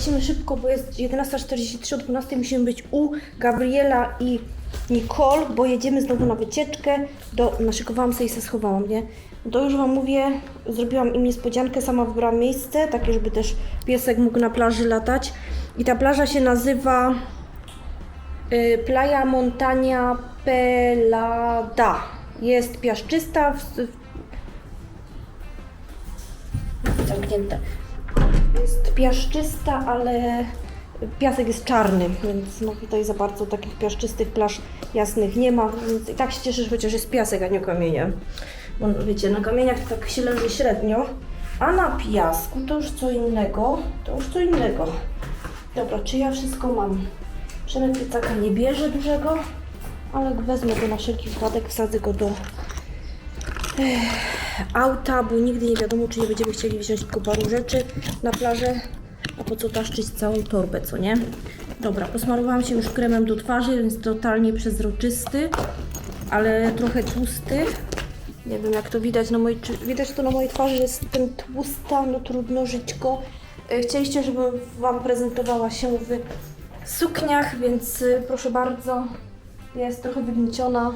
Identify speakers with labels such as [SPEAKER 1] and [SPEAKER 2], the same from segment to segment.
[SPEAKER 1] lecimy szybko, bo jest 11.43, o 12.00 musimy być u Gabriela i Nicole, bo jedziemy znowu na wycieczkę. Do, naszykowałam sobie i se schowałam, nie? To już Wam mówię, zrobiłam im niespodziankę, sama wybrałam miejsce, takie, żeby też piesek mógł na plaży latać. I ta plaża się nazywa y, Playa Montania Pelada. Jest piaszczysta, w, w, zamknięte. Jest piaszczysta, ale piasek jest czarny, więc no tutaj za bardzo takich piaszczystych plaż jasnych nie ma, więc i tak się cieszę, że chociaż jest piasek, a nie kamienie. Bo wiecie, na kamieniach tak się leży średnio, a na piasku to już co innego, to już co innego. Dobra, czy ja wszystko mam? Przemek plecaka nie bierze dużego, ale wezmę go na wszelki wypadek, wsadzę go do auta, bo nigdy nie wiadomo, czy nie będziemy chcieli wziąć tylko paru rzeczy na plażę, a po co taszczyć całą torbę, co nie? Dobra, posmarowałam się już kremem do twarzy, więc totalnie przezroczysty, ale trochę tłusty. Nie wiem, jak to widać na mojej, widać to na mojej twarzy, że jestem tłusta, no trudno żyćko. E, Chcieliście, żebym Wam prezentowała się w sukniach, więc y, proszę bardzo, jest trochę wygnieciona.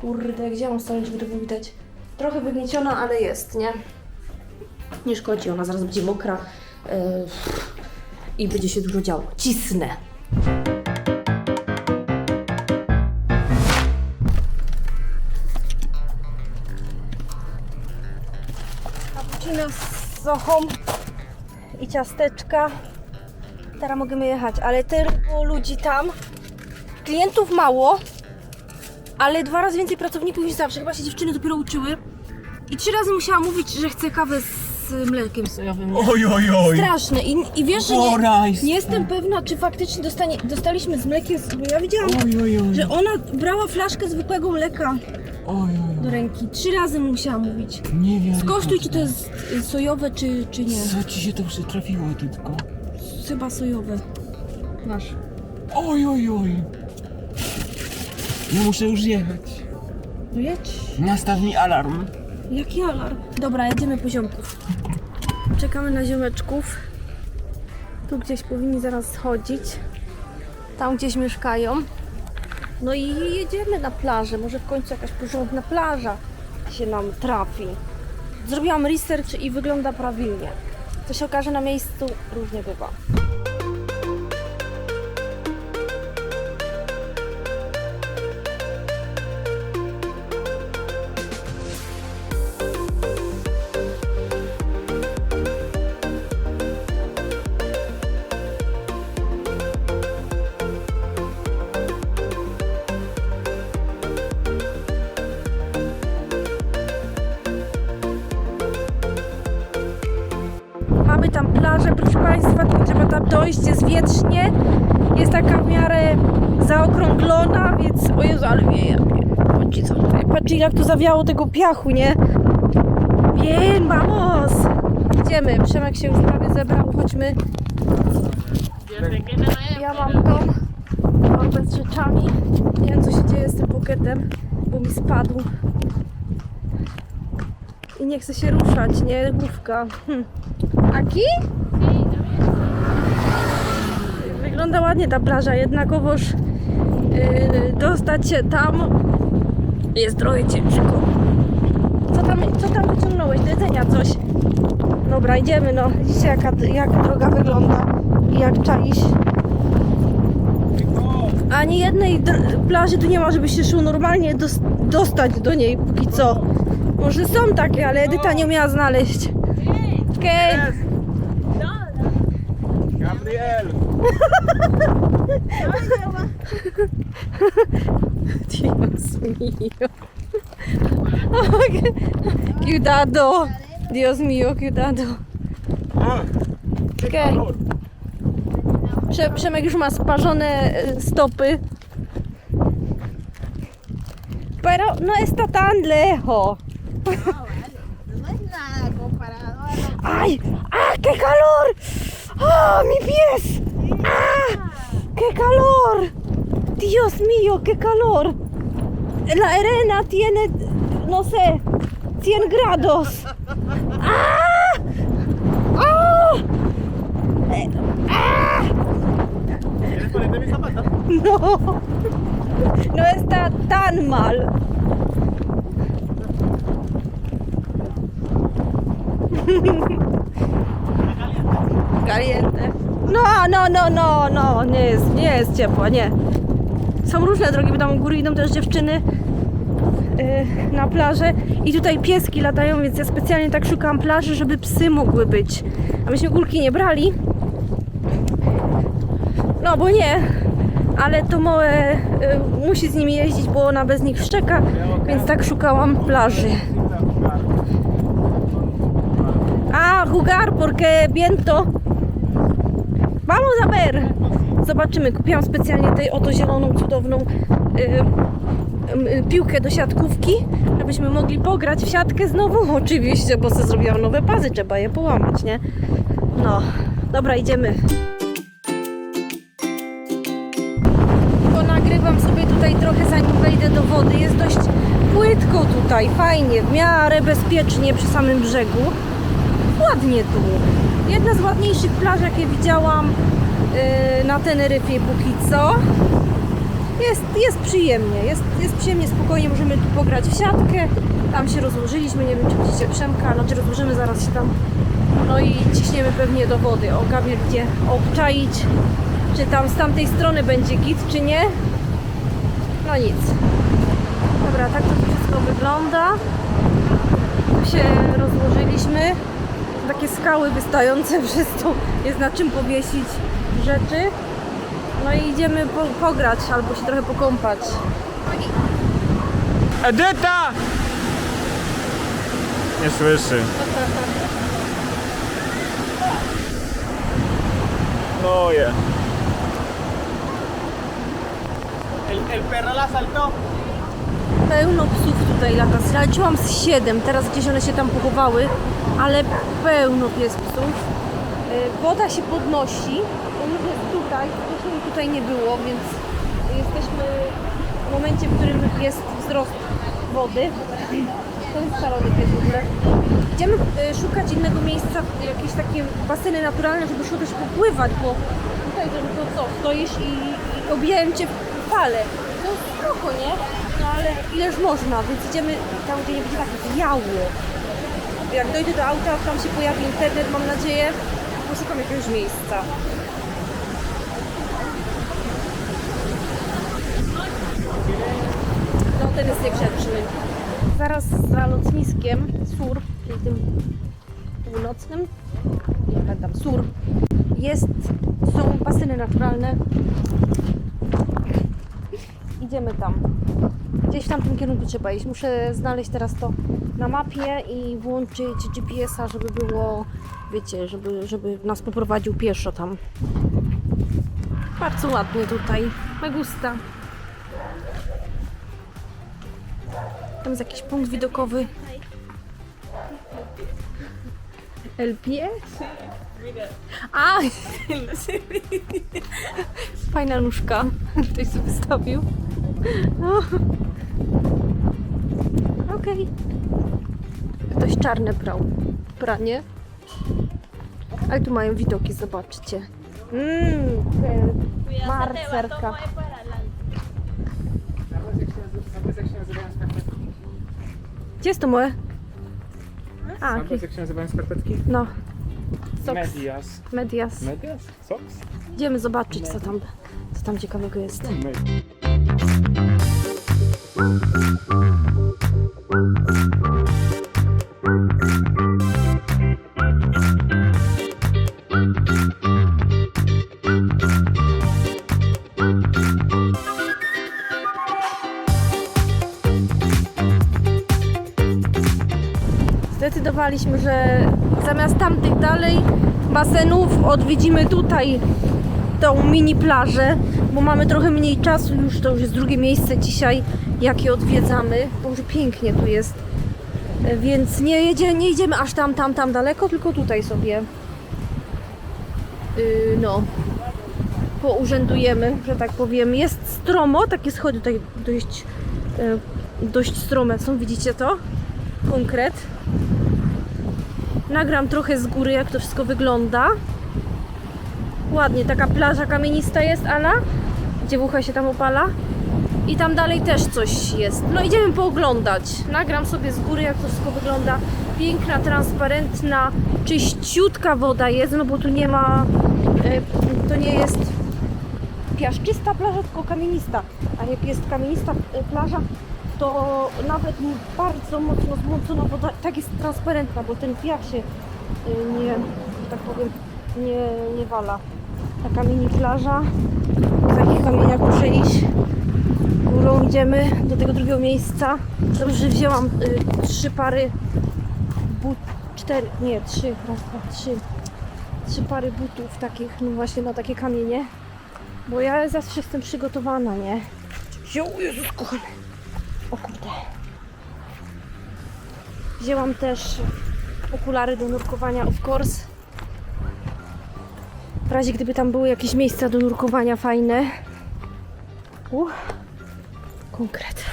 [SPEAKER 1] Kurde, gdzie mam stanąć, było widać? Trochę wygnieciona, ale jest, nie? Nie szkodzi, ona zaraz będzie mokra yy, i będzie się dużo działo. Cisnę. Cappuccino z sochą i ciasteczka. Teraz możemy jechać, ale tylu ludzi tam. Klientów mało, ale dwa razy więcej pracowników niż zawsze. Chyba się dziewczyny dopiero uczyły. I trzy razy musiałam mówić, że chcę kawę z mlekiem sojowym.
[SPEAKER 2] Oj, oj, oj.
[SPEAKER 1] Straszne. I, I wiesz, że nie,
[SPEAKER 2] Porajs.
[SPEAKER 1] nie jestem pewna, czy faktycznie dostanie, dostaliśmy z mlekiem, bo ja widziałam,
[SPEAKER 2] Oj, oj, oj.
[SPEAKER 1] że ona brała flaszkę zwykłego mleka
[SPEAKER 2] Oj, oj,
[SPEAKER 1] do ręki. Trzy razy musiałam mówić.
[SPEAKER 2] Nie wiem.
[SPEAKER 1] Skosztuj, czy to jest y, sojowe, czy, czy nie.
[SPEAKER 2] Co ci się to przytrafiło tylko?
[SPEAKER 1] Chyba sojowe. Masz.
[SPEAKER 2] Oj, oj, oj. Muszę już jechać.
[SPEAKER 1] No jedź.
[SPEAKER 2] Nastaw mi alarm.
[SPEAKER 1] Jaki alarm? Dobra, jedziemy po ziomków. Czekamy na ziomeczków. Tu gdzieś powinni zaraz schodzić. Tam gdzieś mieszkają. No i jedziemy na plażę. Może w końcu jakaś porządna plaża się nam trafi. Zrobiłam research i wygląda prawidłnie. Co się okaże na miejscu, różnie bywa. Tam dojść, jest wietrznie, jest taka w miarę zaokrąglona, więc o Jezu, ale wieje. Patrzcie, co tutaj, patrzcie jak tu zawiało tego piachu, nie? Bien, vamos! Idziemy, Przemek się już prawie zebrał, chodźmy. Ja mam dom, torbę z rzeczami. Nie wiem co się dzieje z tym bukietem, bo mi spadł. I nie chce się ruszać, nie? Główka. Hm. Aki? Wygląda ładnie ta plaża, jednakowoż yy, dostać się tam jest trochę ciężko. Co tam, co tam wyciągnąłeś? Do jedzenia coś? Dobra, idziemy no. Widzicie jaka, jaka droga wygląda i jak czaiś. Ani jednej plaży tu nie ma, żeby się szło normalnie dos- dostać do niej póki co. Może są takie, ale Edyta nie umiała znaleźć. Okej.
[SPEAKER 2] Gabriel!
[SPEAKER 1] Dios mío. Cuidado. Dios mío, cuidado. Okej. Prze Przemek już ma sparzone e, stopy. Pero no está tan lejos.
[SPEAKER 3] No lo
[SPEAKER 1] ¡Ay! ¡Ah, qué calor! ¡Ah, mi pies! ¡Ah! ¡Qué calor! Dios mío, qué calor. La arena tiene, no sé, 100 grados. ¡Ah! ¡Ah! No. No está tan mal. Caliente. No, no, no, no, no, nie jest, nie jest ciepła, nie. Są różne drogi, bo tam u góry idą też dziewczyny yy, na plażę i tutaj pieski latają, więc ja specjalnie tak szukam plaży, żeby psy mogły być. A myśmy górki nie brali. No bo nie, ale to małe y, musi z nimi jeździć, bo ona bez nich szczeka, więc tak szukałam plaży. A, jugar, porque viento. Vamos a. Zobaczymy. Kupiłam specjalnie tej oto zieloną, cudowną y, y, piłkę do siatkówki, żebyśmy mogli pograć w siatkę znowu. Oczywiście, bo sobie zrobiłam nowe pazy, trzeba je połamać, nie? No, dobra, idziemy. Nagrywam sobie tutaj trochę zanim wejdę do wody. Jest dość płytko tutaj, fajnie, w miarę bezpiecznie przy samym brzegu. Ładnie tu. Jedna z ładniejszych plaż, jakie widziałam yy, na Teneryfie póki co. Jest, jest przyjemnie, jest, jest przyjemnie, spokojnie możemy tu pograć w siatkę. Tam się rozłożyliśmy, nie wiem czy widzicie Przemka, znaczy rozłożymy zaraz się tam. No i ciśniemy pewnie do wody. O, Gabriel gdzie obczaić, czy tam z tamtej strony będzie git, czy nie. No nic. Dobra, tak to wszystko wygląda. Tu się rozłożyliśmy. Takie skały wystające przez to jest na czym powiesić rzeczy. No i idziemy po, pograć albo się trochę pokąpać.
[SPEAKER 2] Edyta! Nie słyszy. No je.
[SPEAKER 4] El, el perro la saltó.
[SPEAKER 1] Pełno psów tutaj lata. Straciłam z 7, teraz gdzieś one się tam pochowały, ale pełno jest psów. Y, Woda się podnosi, to już jest tutaj, tutaj nie było, więc jesteśmy w momencie, w którym jest wzrost wody. To jest szalony pies w ogóle. Idziemy y, szukać innego miejsca, jakieś takie baseny naturalne, żeby też popływać, bo tutaj to, co, stoisz i, i obijają cię fale. No spoko, nie? No ale ileż można, więc idziemy tam, gdzie nie będzie tak wiało. Jak dojdę do auta, tam się pojawi internet, mam nadzieję. Poszukam jakiegoś miejsca. No ten jest niegrzeczny. Zaraz za lotniskiem Sur, czyli tym północnym, nie pamiętam, Sur, jest, są baseny naturalne. Idziemy tam. Gdzieś w tamtym kierunku trzeba iść. Muszę znaleźć teraz to na mapie i włączyć GPS-a, żeby było, wiecie, żeby, żeby nas poprowadził pieszo tam. Bardzo ładnie tutaj. Me gusta. Tam jest jakiś punkt widokowy. El pie? A! Fajna nóżka. Ktoś sobie wystawił. Okej. Ktoś czarne prał. Pranie. Ale tu mają widoki, zobaczcie. Mmm, marcerka. Gdzie jest to moje? A, okej.
[SPEAKER 2] jak się nazywają skarpetki?
[SPEAKER 1] No. Soks.
[SPEAKER 2] Medias.
[SPEAKER 1] Medias.
[SPEAKER 2] Medias? Socks?
[SPEAKER 1] Idziemy zobaczyć, co tam, co tam ciekawego jest. Zdecydowaliśmy, że zamiast tamtych dalej basenów odwiedzimy tutaj tą mini plażę, bo mamy trochę mniej czasu już, to już jest drugie miejsce dzisiaj, jakie odwiedzamy. Boże, pięknie tu jest. Więc nie, jedzie, nie idziemy aż tam, tam, tam daleko, tylko tutaj sobie yy, no pourzędujemy, że tak powiem. Jest stromo, takie schody tutaj dość, e, dość strome są, widzicie to? Konkret. Nagram trochę z góry, jak to wszystko wygląda. ładnie. Taka plaża kamienista jest, Ala. Dziewucha się tam opala. I tam dalej też coś jest. No idziemy pooglądać. Nagram sobie z góry, jak to wszystko wygląda. Piękna, transparentna, czyściutka woda jest, no bo tu nie ma... y, To nie jest piaszczysta plaża, tylko kamienista. A jak jest kamienista y, plaża, to nawet bardzo mocno zmącona woda tak jest transparentna, bo ten piach się y, nie, tak powiem, nie, nie wala. Taka mini plaża. W takich kamieniach muszę iść. Górą idziemy do tego drugiego miejsca. Dobrze, wzięłam y, trzy pary but, cztery, nie, trzy, raz, dwa, trzy. Trzy pary butów takich, no właśnie na takie kamienie. Bo ja zawsze jestem przygotowana, nie? O Jezus kochany. O kurde. Wzięłam też okulary do nurkowania, of course. W razie gdyby tam były jakieś miejsca do nurkowania fajne. Uh, konkret.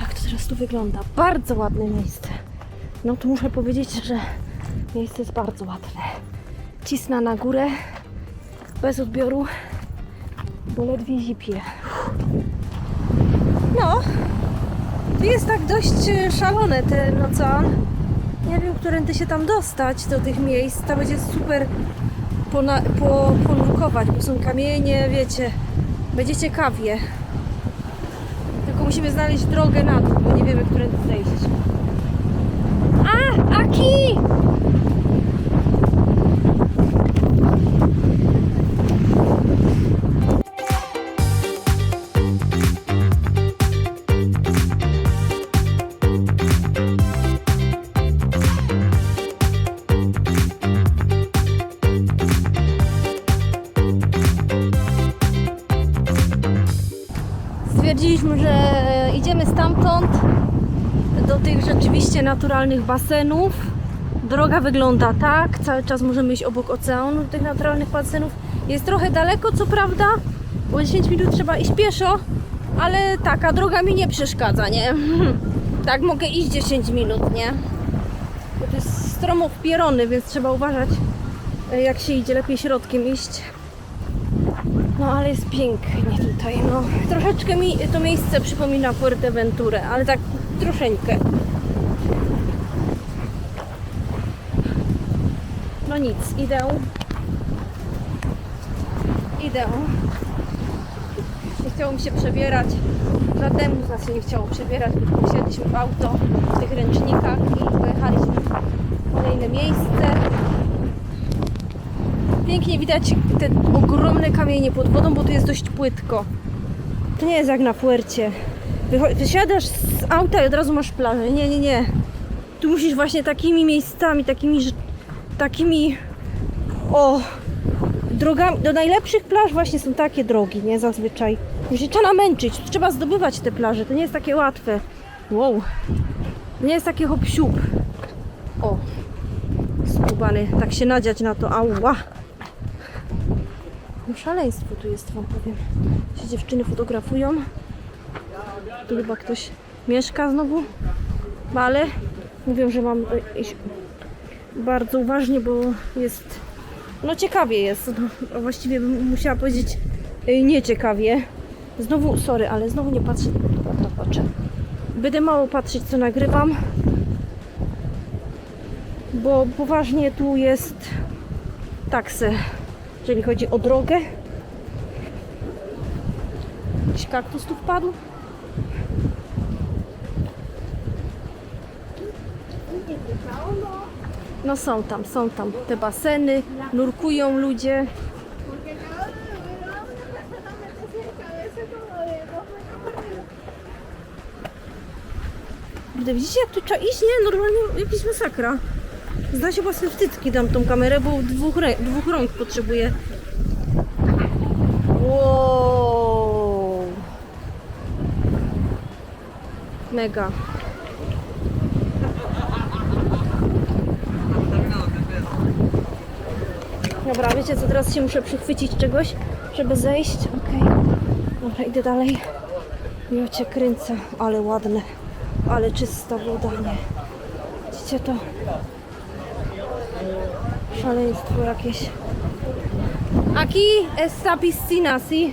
[SPEAKER 1] Tak to teraz tu wygląda. Bardzo ładne miejsce. No tu muszę powiedzieć, że miejsce jest bardzo ładne. Cisna na górę, bez odbioru, bo ledwie zipie. No, tu jest tak dość e, szalone ten ocean. Nie wiem, którędy się tam dostać do tych miejsc. Tam będzie super pona, po, ponurkować, bo są kamienie, wiecie. Będzie ciekawie. Tylko musimy znaleźć drogę na dół, bo nie wiemy, którędy zejść. A! Aki! Naturalnych basenów. Droga wygląda tak, cały czas możemy iść obok oceanu tych naturalnych basenów. Jest trochę daleko, co prawda, bo 10 minut trzeba iść pieszo, ale taka droga mi nie przeszkadza, nie? Tak mogę iść 10 minut, nie? Bo to jest stromo wpierony, więc trzeba uważać, jak się idzie, lepiej środkiem iść. No ale jest pięknie tutaj, no. Troszeczkę mi to miejsce przypomina Fuerteventurę, ale tak troszeczkę. Nic, idę. Idę. Nie chciało mi się przebierać. Żadnemu z nas się nie chciało przebierać, bo wsiedliśmy w auto w tych ręcznikach i pojechaliśmy w kolejne miejsce. Pięknie widać te ogromne kamienie pod wodą, bo tu jest dość płytko. To nie jest jak na Fuercie. Wycho- Wysiadasz z auta i od razu masz plażę. Nie, nie, nie. Tu musisz właśnie takimi miejscami, takimi, takimi o drogami. Do najlepszych plaż właśnie są takie drogi, nie? Zazwyczaj. Musisz trzeba namęczyć, tu trzeba zdobywać te plaże. To nie jest takie łatwe. Wow. Nie jest takie hop siup. O. Skubany. Tak się nadziać na to. Ała. No szaleństwo tu jest, wam powiem. Się dziewczyny fotografują. Tu chyba ktoś mieszka znowu. Ale mówią, że mam e, bardzo uważnie, bo jest. No ciekawie jest. No, właściwie bym musiała powiedzieć e, nieciekawie. Znowu, sorry, ale znowu nie patrzę. Dobra, patrzę. Będę mało patrzeć, co nagrywam. Bo poważnie tu jest taksy jeżeli chodzi o drogę. Jakiś kaktus tu wpadł. No są tam, są tam te baseny, nurkują ludzie. Kurde, widzicie jak tu trzeba iść? Nie, normalnie jakaś masakra. Zda się własne wstydki dam tą kamerę, bo dwóch, dwóch rąk potrzebuję. Wow. Mega. Dobra, wiecie co, teraz się muszę przychwycić czegoś, żeby zejść. Okej. Dobra, idę dalej. Cię kręcę, ale ładne, ale czysta woda, nie. Widzicie to? Szaleństwo jakieś. Aquí está piscina, sí?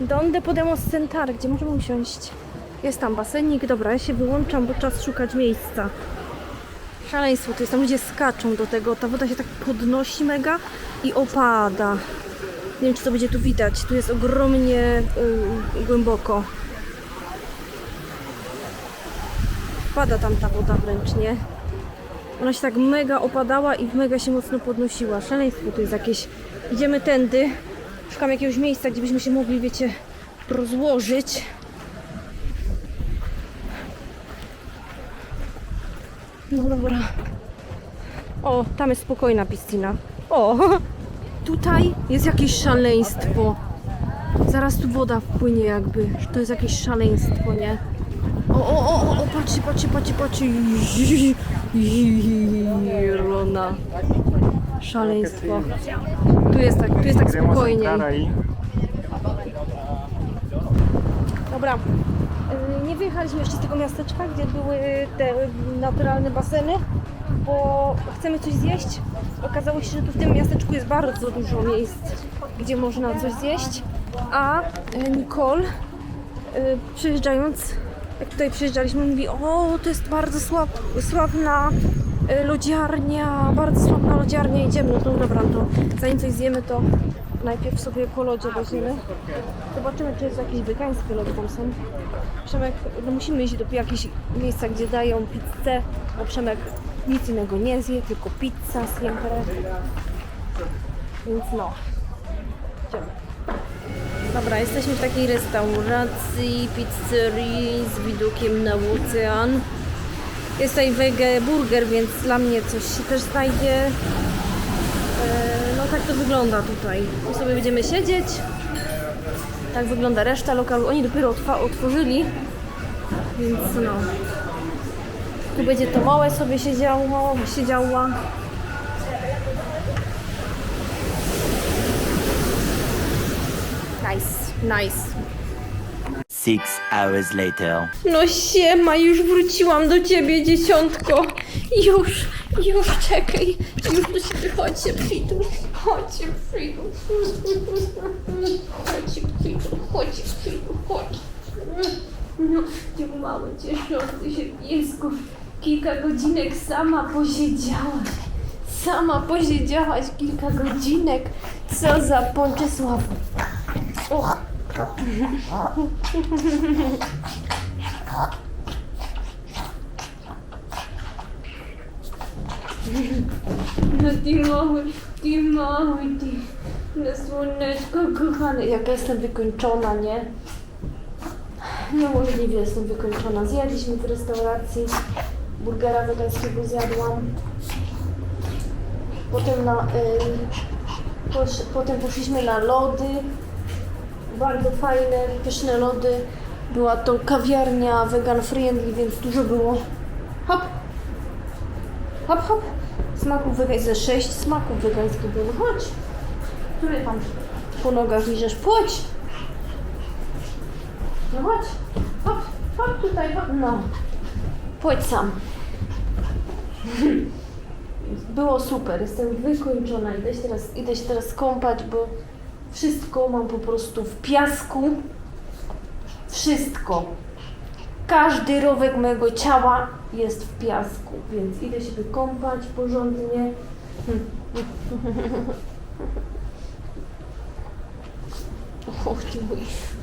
[SPEAKER 1] Donde podemos sentar? Gdzie możemy usiąść? Jest tam basenik. Dobra, ja się wyłączam, bo czas szukać miejsca. Szaleństwo, to jest tam ludzie skaczą do tego. Ta woda się tak podnosi mega i opada. Nie wiem, czy to będzie tu widać. Tu jest ogromnie y, głęboko. Pada tam ta woda wręcz, nie? Ona się tak mega opadała i mega się mocno podnosiła. Szaleństwo tu jest jakieś. Idziemy tędy. Szukam jakiegoś miejsca, gdzie byśmy się mogli, wiecie, rozłożyć. No dobra. O, tam jest spokojna piscina. O, tutaj jest jakieś szaleństwo. Zaraz tu woda wpłynie jakby. To jest jakieś szaleństwo, nie? O, o, o, o, o patrzcie, patrzcie, patrzcie, patrzcie. Irona. Szaleństwo. Tu jest tak, tu jest tak spokojniej. Dobra. Nie wyjechaliśmy jeszcze z tego miasteczka, gdzie były te naturalne baseny, bo chcemy coś zjeść. Okazało się, że tu w tym miasteczku jest bardzo dużo miejsc, gdzie można coś zjeść. A y, Nicole, y, przyjeżdżając, jak tutaj przyjeżdżaliśmy, mówi, o, to jest bardzo sław, sławna y, lodziarnia, bardzo sławna lodziarnia, idziemy. No to dobra, to zanim coś zjemy, to najpierw sobie po lodzie weźmiemy. Zobaczymy, czy jest jakieś wegańskie lody tam są. Przemek, no musimy iść do jakiegoś miejsca, gdzie dają pizzę, bo Przemek nic innego nie zje, tylko pizza siempre. Więc no. Idziemy. Dobra, jesteśmy w takiej restauracji, pizzerii z widokiem na ocean. Jest tutaj wege burger, więc dla mnie coś się też znajdzie. E, No tak to wygląda tutaj. My sobie będziemy siedzieć. Tak wygląda reszta lokalu. Oni dopiero otworzyli, więc no. Tu będzie to małe sobie siedziało, siedziała. Nice, nice.
[SPEAKER 5] Six hours later.
[SPEAKER 1] No siema, już wróciłam do ciebie, dziesiątko. Już, już, czekaj. Już chodźcie, Fridu. Chodźcie, Fridu. Chodźcie, Fridu, chodźcie, Fridu, chodź. No, ty mały, cieszący się piesku. Kilka godzinek sama posiedziałaś. Sama posiedziałaś kilka godzinek. Co za Ponczysław. Och. No ty mały, ty mały, ty. No słoneczko kochane. Jaka jestem wykończona, nie? Niemożliwie jestem wykończona. Zjadliśmy w restauracji. Burgera wegańskiego zjadłam. Potem na... Y, posz, potem poszliśmy na lody. Bardzo fajne, pyszne lody. Była to kawiarnia vegan friendly, więc dużo było. Hop! Hop, hop. Smaków wegańskich, ze sześć smaków wegańskich było. Chodź. Który tam po nogach liżesz? Chodź. No chodź. Hop, hop tutaj, hop. No. Pójdź sam. Było super, jestem wykończona. Idę się teraz, idę się teraz kąpać, bo wszystko mam po prostu w piasku. Wszystko. Każdy rowek mojego ciała jest w piasku, więc idę się wykąpać porządnie. Ty mój,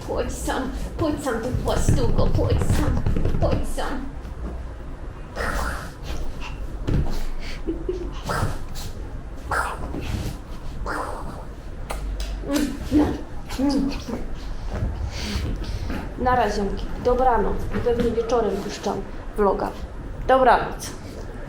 [SPEAKER 1] pójdź sam, pójdź sam ty płastuko, pójdź sam, pójdź sam. Na razie, dobranoc. Pewnie wieczorem puszczam vloga. Dobranoc.